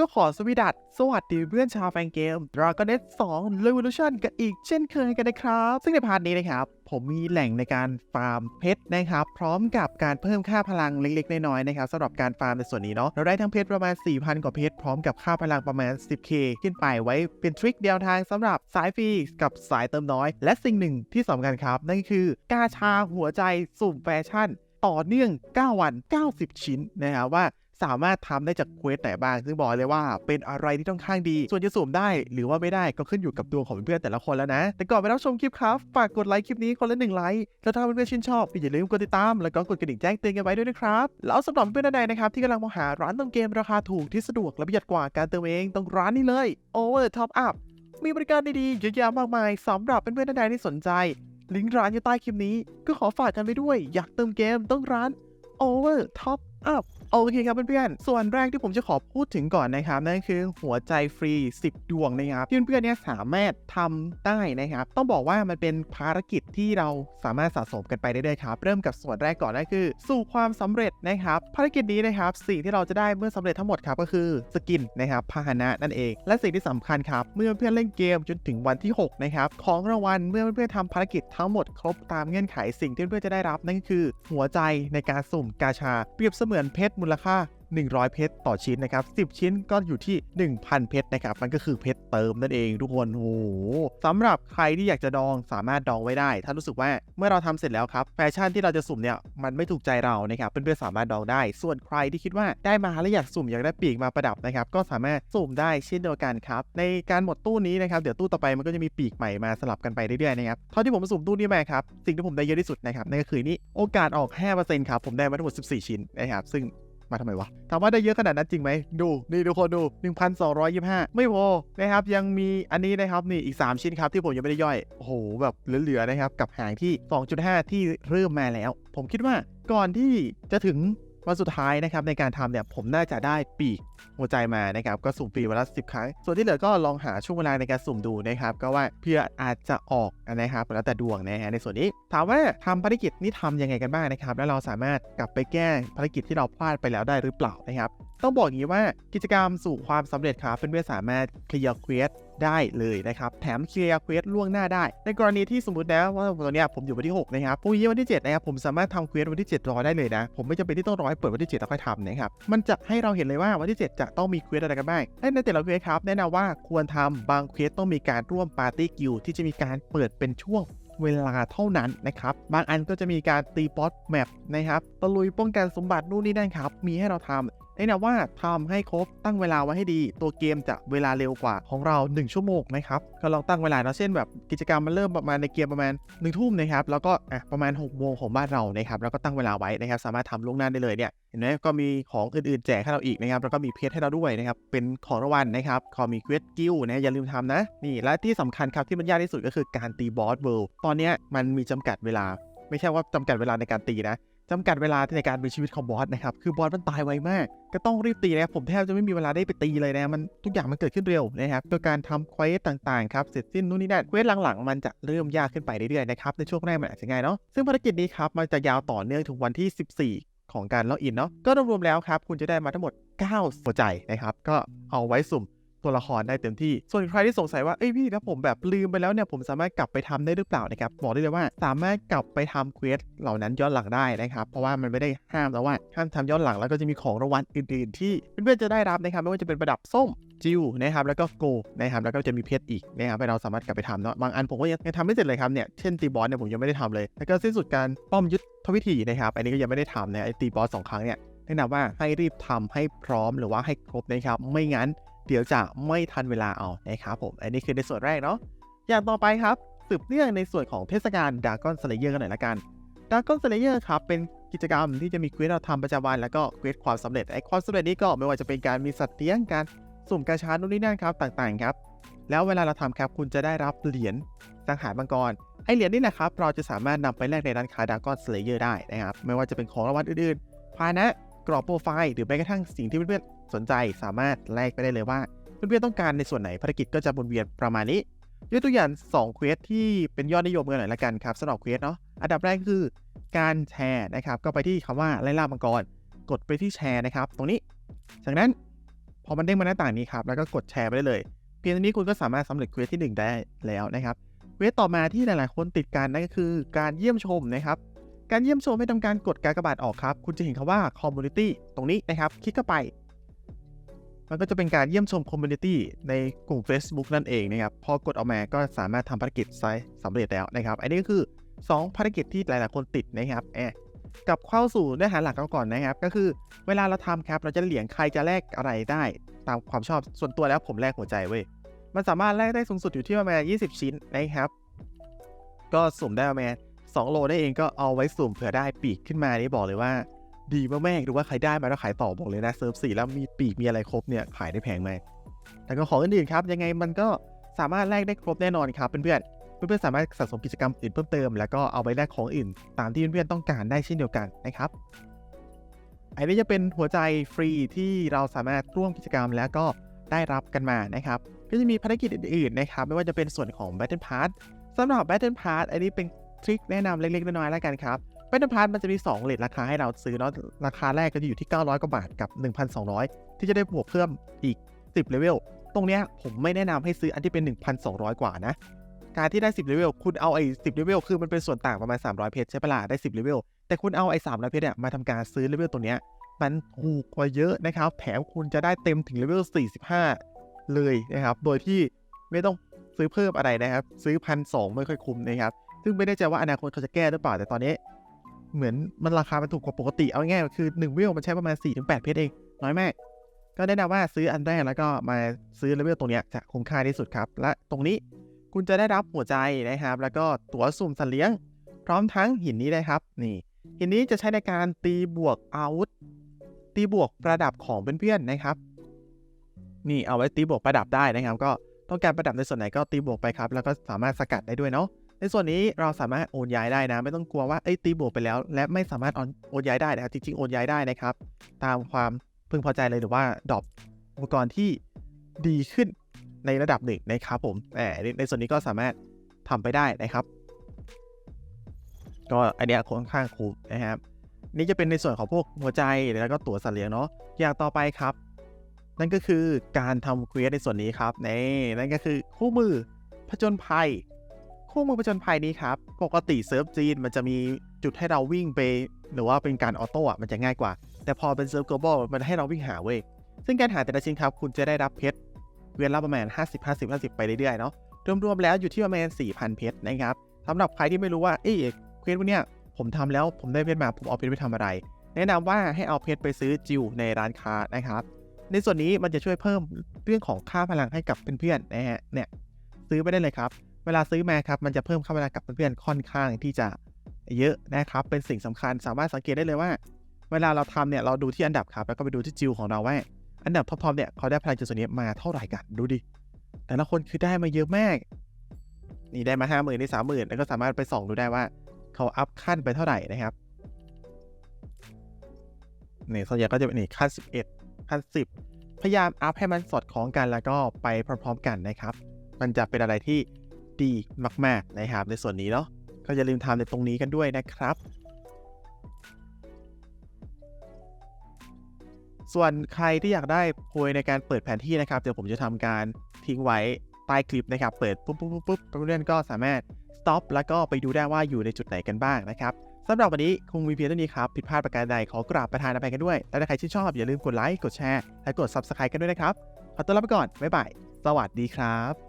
ก็ขอสวีดัสสวัสดีเพื่อนชาวแฟนเกม Dragon Age 2 Revolution กันอีกเช่นเคยกันนะครับ ซึ่งในพาร์ทนี้นะครับ ผมมีแหล่งในการฟาร์มเพชรนะครับ พร้อมกับการเพิ่มค่าพลังเล็กๆ น้อยๆนะครับสำหรับการฟาร์มในส่วนนี้เนาะเราได้ทั้งเพชรประมาณ 4,000 กว่าเพชรพร้อมกับค่าพลังประมาณ 10k ขึ้นไปไว้เป็นทริคเดียวทางสำหรับสายฟรีกับสายเติมน้อย และสิ่งหนึ่งที่สำคัญครับ นั่นก็คือกาชาหัวใจสุ่มแฟชั่น ต่อเนื่อง 9 วัน 90 ชิ้นนะครับว่า สามารถทำได้จากเควสไหนบ้าง ซึ่งบอกเลยว่าเป็นอะไรที่ต้องข้างดี ส่วนจะสุ่มได้หรือว่าไม่ได้ก็ขึ้นอยู่กับดวงของเพื่อนแต่ละคนแล้วนะ แต่ก่อนไปรับชมคลิปครับ ฝากกดไลค์คลิปนี้คนละหนึ่งไลค์ แล้วถ้าเพื่อนๆชื่นชอบอย่าลืมกดติดตาม แล้วก็กดกระดิ่งแจ้งเตือนกันไว้ด้วยนะครับ แล้วสำหรับเพื่อนใดนะครับที่กำลังมองหาร้านเติมเกมราคาถูกที่สะดวกและประหยัดกว่าการเติมเองต้องร้านนี้เลย Over Top Up มีบริการดีๆเยอะแยะมากมายสำหรับเพื่อนๆท่านใดที่สนใจ ลิงก์ร้านอยู่ใต้คลิปนี้ ก็ขอฝากกันไปด้วย อยากเติมเกมต้องร้าน Over Top Up โอเคครับเพื่อนๆ ส่วนแรกที่ผมจะขอพูดถึงก่อนนะครับ นั่นคือหัวใจฟรี 10 ดวงนะครับที่เพื่อนๆเนี่ยสามารถทำได้นะครับ ต้องบอกว่ามันเป็นภารกิจที่เราสามารถสะสมกันไปได้เลยครับ เริ่มกับส่วนแรกก่อนนั่นคือ สู่ความสำเร็จนะครับภารกิจนี้นะครับสิ่งที่เราจะได้เมื่อสำเร็จทั้งหมดครับก็คือสกินนะครับพาหนะนั่นเอง และสิ่งที่สำคัญครับเมื่อเพื่อนเล่นเกมจนถึงวันที่ 6 นะครับของรางวัลเมื่อเพื่อนๆทำภารกิจทั้งหมดครบตามเงื่อนไขสิ่งที่เพื่อนๆจะได้รับนั่นก็คือ หัวใจในการสุ่มกาชาเปรียบเสมือนเพชรมูลค่า 100 เพชรต่อชิ้นนะครับ 10 ชิ้นก็อยู่ที่ 1,000 เพชรนะครับ มันก็คือเพชรเติมนั่นเองทุกคนโอ้โหสำหรับใครที่อยากจะดองสามารถดองไว้ได้ ถ้ารู้สึกว่าเมื่อเราทำเสร็จแล้วครับ แฟชั่นที่เราจะสุ่มเนี่ย มันไม่ถูกใจเรานะครับ เพื่อนๆสามารถดองได้ ส่วนใครที่คิดว่าได้มาแล้วอยากสุ่มอยากได้ปีกมาประดับนะครับ ก็สามารถสุ่มได้เช่นเดียวกันครับ ในการหมดตู้นี้นะครับ เดี๋ยวตู้ต่อไปมันก็จะมีปีกใหม่มาสลับกันไปเรื่อยๆนะครับ เท่าที่ผมสุ่มตู้นี้มาครับ สิ่งที่ผมได้เยอะที่สุดนะครับนั่นก็คือนี่โอกาสออก 5%ครับ ผมได้มาทั้งหมด 14 ชิ้นนะครับ ซึ่ง มาทำไมวะถามว่าได้เยอะขนาดนั้นจริงไหมดูนี่ทุกคนดู 1,225 ไม่พอนะครับยังมีอันนี้นะครับนี่อีก 3 ชิ้นครับที่ผมยังไม่ได้ย่อยโอ้โหแบบเหลือๆนะครับกับหางที่ 2.5 ที่เริ่มมาแล้ว ผมคิดว่าก่อนที่จะถึงวันสุดท้ายนะครับในการทำเนี่ยผมน่าจะได้ปีก หัวใจมานะครับก็สุ่มฟรีวันละ10ครั้ง ส่วนที่เหลือก็ลองหาช่วงเวลาในการสุ่มดูนะครับก็ว่าเพื่ออาจจะออกนะครับแล้วแต่ดวงนะฮะในส่วนนี้ถามว่าทำภารกิจนี้ทำยังไงกันบ้างนะครับ แล้วเราสามารถกลับไปแก้ภารกิจที่เราพลาดไปแล้วได้หรือเปล่านะครับต้องบอกอย่างนี้ว่ากิจกรรมสู่ความสำเร็จครับเพื่อนๆสามารถเคลียร์เควสได้เลยนะครับ แถมเคลียร์เควสล่วงหน้าได้ ในกรณีที่สมมตินะว่าตอนนี้ผมอยู่วันที่ 6 นะครับพรุ่งนี้วันที่ 7 นะครับ ผมสามารถทำเควสวันที่ 7 รอได้เลยนะ ผมไม่จำเป็นที่ต้องรอให้เปิดวันที่ 7 แล้วค่อยทำนะครับ มันจะให้เราเห็นเลยว่าวันที่สจะต้องมีเควสอะไรกันบ้างและในแต่ละเควสครับแนะนำว่าควรทำบางเควสต้องมีการร่วมปาร์ตี้กิลด์ที่จะมีการเปิดเป็นช่วงเวลาเท่านั้นนะครับ บางอันก็จะมีการตีป๊อตแมปนะครับ ตะลุยป้องกันสมบัตินู่นนี่นั่นครับ มีให้เราทำ แนะนำว่าทำให้ครบตั้งเวลาไว้ให้ดี ตัวเกมจะเวลาเร็วกว่าของเรา 1 ชั่วโมงนะครับก็ลองตั้งเวลาเนาะเช่นแบบกิจกรรมมันเริ่มประมาณในเกมประมาณ1ทุ่มนะครับแล้วก็อะประมาณ6โมงของบ้านเรานะครับแล้วก็ตั้งเวลาไว้นะครับ สามารถทำล่วงหน้าได้เลยเนี่ยเห็นไหมก็มีของอื่นๆแจกให้เราอีกนะครับแล้วก็มีเพชรให้เราด้วยนะครับเป็นของรางวัลนะครับขอมีเควสกิลนะอย่าลืมทำนะนี่และที่สำคัญครับที่มันยากที่สุดก็คือการตีบอสเวิลด์ตอนเนี้ยมันมีจำกัดเวลาไม่ใช่ว่าจำกัดเวลาในการตีนะ จำกัดเวลาในการมีชีวิตของบอสนะครับ คือบอสมันตายไวมาก ก็ต้องรีบตีนะครับผมแทบจะไม่มีเวลาได้ไปตีเลยนะมันทุกอย่างมันเกิดขึ้นเร็วนะครับโดยการทำเควสต่างๆครับเสร็จสิ้นนู่นนี่นั่นเควสหลังๆ มันจะเริ่มยากขึ้นไปเรื่อยๆนะครับในช่วงแรกมันอาจจะง่ายเนาะซึ่งภารกิจนี้ครับมันจะยาวต่อเนื่องถึงวันที่ 14ของการล็อกอินเนาะก็รวมๆแล้วครับ คุณจะได้มาทั้งหมด 9 หัวใจนะครับ ก็เอาไว้สุ่ม ตัวละครได้เต็มที่ ส่วนใครที่สงสัยว่าเอ้ยพี่ถ้าผมแบบลืมไปแล้วเนี่ยผมสามารถกลับไปทำได้หรือเปล่านะครับบอกได้เลยว่าสามารถกลับไปทำเควสเหล่านั้นย้อนหลังได้นะครับเพราะว่ามันไม่ได้ห้ามแล้วว่าห้ามทำย้อนหลังแล้วก็จะมีของรางวัลอื่น ๆ ที่เพื่อนๆจะได้รับนะครับไม่ว่าจะเป็นประดับส้มจิวนะครับแล้วก็โกนะครับแล้วก็จะมีเพชรอีกนะครับให้เราสามารถกลับไปทำเนาะบางอันผมก็ยังยังทำไม่เสร็จเลยครับเนี่ยเช่นตีบอสเนี่ยผมยังไม่ได้ทำเลย แล้วก็สิ้นสุดการป้อมยุทธวิธีนะครับอันนี้ก็ยังไม่ได้ทำนะไอ้ตีบอสสองครั้งเนี่ยแนะนำว่าให้รีบทำให้พร้อมหรือว่าให้ครบนะครับไม่งั้น เดี๋ยวจะไม่ทันเวลาเอานะครับผม อันนี้คือในส่วนแรกเนาะ อย่างต่อไปครับ สืบเนื่องในส่วนของเทศกาลดากอนสเลเยอร์กันหน่อยละกันดากอนสเลเยอร์ครับเป็นกิจกรรมที่จะมีเควสเราทำประจำวันแล้วก็เควสความสำเร็จไอ้ความสำเร็จนี้ก็ไม่ว่าจะเป็นการมีสัตว์เลี้ยงการสุ่มกาชานู่นนี่นั่นครับต่างๆครับ แล้วเวลาเราทำครับคุณจะได้รับเหรียญสังหารมังกรไอเหรียญนี่แหละครับเราจะสามารถนำไปแลกในร้านค้าดากอนสเลเยอร์ได้นะครับไม่ว่าจะเป็นของรางวัลอื่นๆพานะ กรอบโปรไฟล์หรือแม้กระทั่งสิ่งที่เพื่อนๆสนใจสามารถแลกไปได้เลยว่า เพื่อนๆต้องการในส่วนไหนภารกิจก็จะวนเวียนประมาณนี้ยกตัวอย่าง2เควสที่เป็นยอดนิยมกันหน่อยละกันครับสำหรับเควสเนาะอันดับแรกคือการแชร์นะครับ ก็ไปที่คำว่าไล่ล่ามังกรกดไปที่แชร์นะครับ ตรงนี้จากนั้นพอมันเด้งมาหน้าต่างนี้ครับแล้วก็กดแชร์ไปได้เลย เพียงเท่านี้คุณก็สามารถสำเร็จเควสที่ 1 ได้แล้วนะครับเควสต่อมาที่หลายๆ คนติดกันนั่นก็คือการเยี่ยมชมนะครับ การเยี่ยมชมให้ทำการกดการกระบาดออกครับ คุณจะเห็นคำว่า community ตรงนี้นะครับ คลิกเข้าไป มันก็จะเป็นการเยี่ยมชม community ในกลุ่ม Facebook นั่นเองนะครับ พอกดออกมาก็สามารถทำภารกิจไซส์สำเร็จแล้วนะครับ อันนี้ก็คือ 2 ภารกิจที่หลาย ๆ คนติดนะครับแอบกับเข้าสู่เนื้อหาหลักกันก่อนนะครับ ก็คือเวลาเราทำครับเราจะเหรียญใครจะแลกอะไรได้ ตามความชอบส่วนตัวแล้วผมแลกหัวใจเว้ยมันสามารถแลกได้สูงสุดอยู่ที่ประมาณ 20 ชิ้นนะครับ ก็สุ่มได้ประมาณ 2 โลได้เองก็เอาไว้สุ่มเผื่อได้ปีกขึ้นมานี่บอกเลยว่า ดีมากๆหรือว่าใครได้มาแล้วขายต่อบอกเลยนะเซิร์ฟสี่แล้วมีปีกมีอะไรครบเนี่ยขายได้แพงมากแต่ก็ของอื่นๆครับ ยังไงมันก็สามารถแลกได้ครบแน่นอนครับเพื่อนๆเพื่อนๆสามารถสะสมกิจกรรมอื่นเพิ่มเติมแล้วก็เอาไปแลกของอื่น ตามที่เพื่อนๆต้องการได้เช่นเดียวกันนะครับอันนี้จะเป็นหัวใจฟรีที่เราสามารถร่วมกิจกรรมแล้วก็ได้รับกันมานะครับก็จะมีภารกิจอื่นๆนะครับ ไม่ว่าจะเป็นส่วนของ Battle Pass สำหรับ Battle Pass อันนี้เป็น ทริคแนะนำเล็กๆ น้อยๆแล้วกันครับ Battle Pass มันจะมี 2เลทราคาให้เราซื้อเนาะราคาแรกก็จะอยู่ที่ 900 กว่าบาทกับ 1,200 ที่จะได้บวกเพิ่มอีก 10เลเวลตรงเนี้ยผมไม่แนะนำให้ซื้ออันที่เป็น 1,200 กว่านะ การที่ได้ 10เลเวลคุณเอาไอ้10เลเวลคือมันเป็นส่วนต่างประมาณ 300 เพชรใช่ปะล่ะได้ 10เลเวลแต่คุณเอาไอ้300เพชรเนี่ยมาทำการซื้อเลเวลตัวเนี้ยมันถูกกว่าเยอะนะครับแถมคุณจะได้เต็มถึงเลเวล45 เลยนะครับโดยที่ไม่ต้องซื้อเพิ่มอะไรนะครับ ซื้อพันสองไม่ค่อยคุ้มนะครับ ซึ่งไม่ได้ใจว่าอนาคตเขาจะแก้หรือเปล่า แต่ตอนนี้ เหมือนมันราคามันถูกกว่าปกติ เอาง่ายๆคือ1เวลมันใช้ประมาณ4-8เพชรเอง น้อยมาก ก็แนะนำว่าซื้ออันแรกแล้วก็มาซื้อเลเวลตรงนี้จะคุ้มค่าที่สุดครับ และตรงนี้คุณจะได้รับหัวใจนะครับ แล้วก็ตั๋วสุ่มสัตว์เลี้ยง พร้อมทั้งหินนี้นะครับ นี่ หินนี้จะใช้ในการตีบวกอาวุธ ตีบวกประดับของเพื่อนๆนะครับ นี่เอาไว้ตีบวกประดับได้นะครับ ก็ต้องการประดับในส่วนไหนก็ตีบวกไปครับ แล้วก็สามารถสกัดได้ด้วยเนาะ ในส่วนนี้เราสามารถโอนย้ายได้นะ ไม่ต้องกลัวว่าเอ้ตีบวกไปแล้ว และไม่สามารถโอนย้ายได้นะครับจริงๆโอนย้ายได้นะครับ ตามความพึงพอใจเลยหรือว่าดรอปอุปกรณ์ที่ดีขึ้นในระดับหนึ่งนะครับผมแต่ในส่วนนี้ก็สามารถทำไปได้นะครับ ก็อันเนี้ยค่อนข้างคุ้มนะครับ นี่จะเป็นในส่วนของพวกหัวใจแล้วก็ตั๋วสัตว์เลี้ยงเนาะอย่างต่อไปครับ นั่นก็คือการทำเควสในส่วนนี้ครับนี่นั่นก็คือคู่มือผจญภัย คู่มือผจญภัยนี้ครับ ปกติเซิร์ฟจีนมันจะมีจุดให้เราวิ่งไป หรือว่าเป็นการออโต้อะมันจะง่ายกว่า แต่พอเป็นเซิร์ฟ global มันให้เราวิ่งหาเว้ยซึ่งการหาแต่ละชิ้นครับ คุณจะได้รับเพชรเวียนละประมาณ 50 50 50 ไปเรื่อยๆเนาะรวมๆแล้วอยู่ที่ประมาณ4,000 เพชรนะครับสำหรับใครที่ไม่รู้ว่าเอ๊ะเควสพวกเนี้ยผมทำแล้วผมได้เพชรมาผมเอาเพชรไปทำอะไร แนะนำว่าให้เอาเพชรไปซื้อจิวในร้านค้านะครับ ในส่วนนี้มันจะช่วยเพิ่มเรื่องของค่าพลังให้กับเพื่อนๆนะฮะเนี่ยซื้อไปได้เลยครับ เวลาซื้อมาครับมันจะเพิ่มค่าพลังกับเพื่อนๆค่อนข้างที่จะเยอะนะครับ เป็นสิ่งสำคัญสามารถสังเกตได้เลยว่า เวลาเราทำเนี่ยเราดูที่อันดับครับ แล้วก็ไปดูที่จิวของเราว่าอันดับท็อปๆเนี่ยเขาได้พลังจากส่วนนี้มาเท่าไหร่กันดูดิแต่ละคนคือได้มาเยอะมาก นี่ได้มาห้าหมื่นได้สามหมื่นแล้วก็สามารถไปส่องดูได้ว่า เขาอัพขั้นไปเท่าไหร่นะครับนี่ส่วนใหญ่ก็จะเป็นนี่ขั้น11ขั้น10พยายามอัพให้มันสอดคล้องกันแล้วก็ไปพร้อมๆกันนะครับ มันจะเป็นอะไรที่ ดีมาก ๆ นะครับ ในส่วนนี้เนาะก็อย่าลืมทำในตรงนี้กันด้วยนะครับ ส่วนใครที่อยากได้โพยในการเปิดแผนที่นะครับเดี๋ยวผมจะทำการทิ้งไว้ใต้คลิปนะครับ เปิดปุ๊บปุ๊บปุ๊บปุ๊บเพื่อนก็สามารถ stop แล้วก็ไปดูได้ว่าอยู่ในจุดไหนกันบ้างนะครับสำหรับวันนี้คงมีเพียงเท่านี้ครับ ผิดพลาดประการใดขอกราบประทานอภัยกันด้วย และถ้าใครชื่นชอบอย่าลืมกดไลค์ กดแชร์ และกด subscribe กันด้วยนะครับ ขอตัวลาไปก่อน บ๊ายบาย สวัสดีครับ